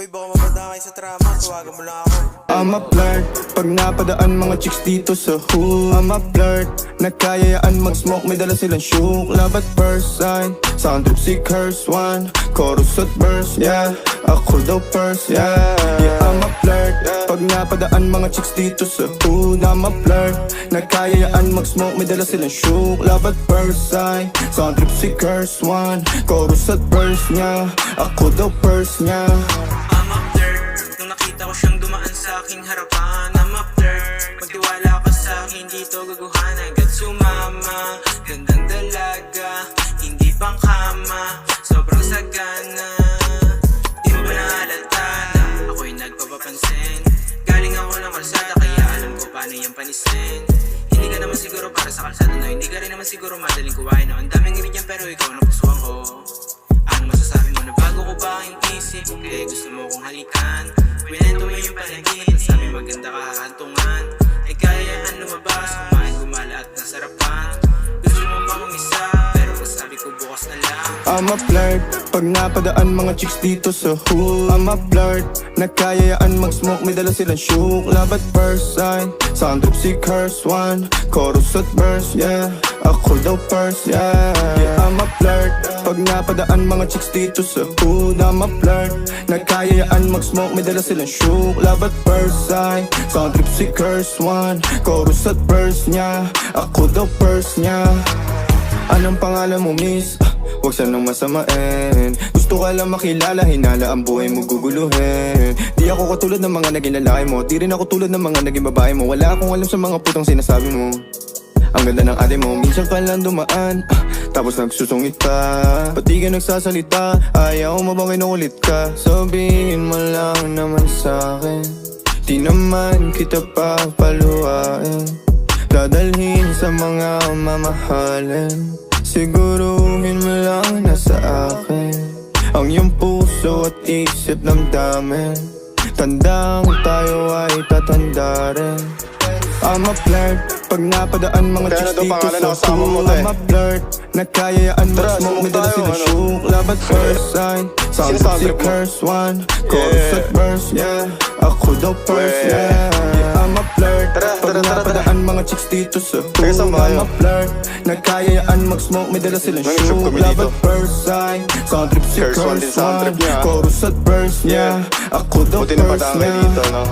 Hoy, baka mabanda kayo sa trama, tawagan mo lang ako. I'm a flirt Pag napadaan mga chicks dito sa hood. I'm a flirt Nagkayayaan mag-smoke. May dala silang shook. Love at first sight Sound trip si curse one. Chorus at verse, yeah Ako daw first, yeah. Yeah, I'm a flirt. Pag napadaan mga chicks dito sa hood I'm a flirt. Nagkayayaan mag-smoke May dala silang shook Love at first sight. Sound trip si curse one. Chorus at verse, yeah Ako daw first, yeah paano yung panisin? Hindi ka naman siguro para sa kalsada na Hindi ka rin naman siguro madaling kuwain no? Ang daming ngiridyang pero ikaw napusuan ko? Ano masasabi mo na bago ko ba ang isip? Kaya gusto mo kong halikan. Winento mo yung paligid Sabi maganda ka hantungan Ay kayaan lumabas Kumain gumala at nasarapan. Gusto mo pa kong isa Pero masabi ko bukas na lang. I'm a flirt Pag napadaan mga chicks dito sa hood. I'm a flirt Nagkayayaan mag-smoke May dala silang shook. Love at first sight Sound trip si curse one Chorus at verse, yeah. Ako daw first, yeah Yeah, I'm a flirt. Pag napadaan mga chicks dito sa hood I'm a flirt. Nagkayayaan mag-smoke May dala silang shook. Love at first sight. Sound trip si curse one Chorus at verse, yeah. Ako daw first, yeah. Anong pangalan mo miss? Huwag sanang masamain. Gusto ka lang makilala Hinala ang buhay mo guguluhin Di ako katulad ng mga naging lalaki mo. Di rin ako tulad ng mga naging babae mo. Wala akong alam sa mga putang sinasabi mo. Ang ganda ng ate mo Minsan ka lang dumaan. Ah, Tapos nagsusungit ka. Ba't di ka nagsasalita? Ayaw mo bang kinukulit ka? Sabihin mo lang naman sa'kin Di naman kita papaluhain Dadalhin sa mga mamahalin. Siguruhin mo lang na sa akin. Ang iyong puso at isip damdamin Tandang tayo ay tatanda rin I'm a flirt. Pag napadaan mga Kaya chicks na dito sa kasama mo. I'm a flirt. Nagkayayaan Tara, mag-smoke May smoke dala tayo, silang ano? shook. Love at first sight Sound Sino si mo? curse one. Chorus at verse, yeah. Ako daw first, Yeah. I'm a flirt. Pag napadaan mga chicks dito sa ba I'm a flirt. Nagkayayaan mag-smoke May dala silang May shop shook. kami Love dito. at first sight Sound trip si Curse one. Chorus at verse, yeah. Ako daw first, yeah. dito, no?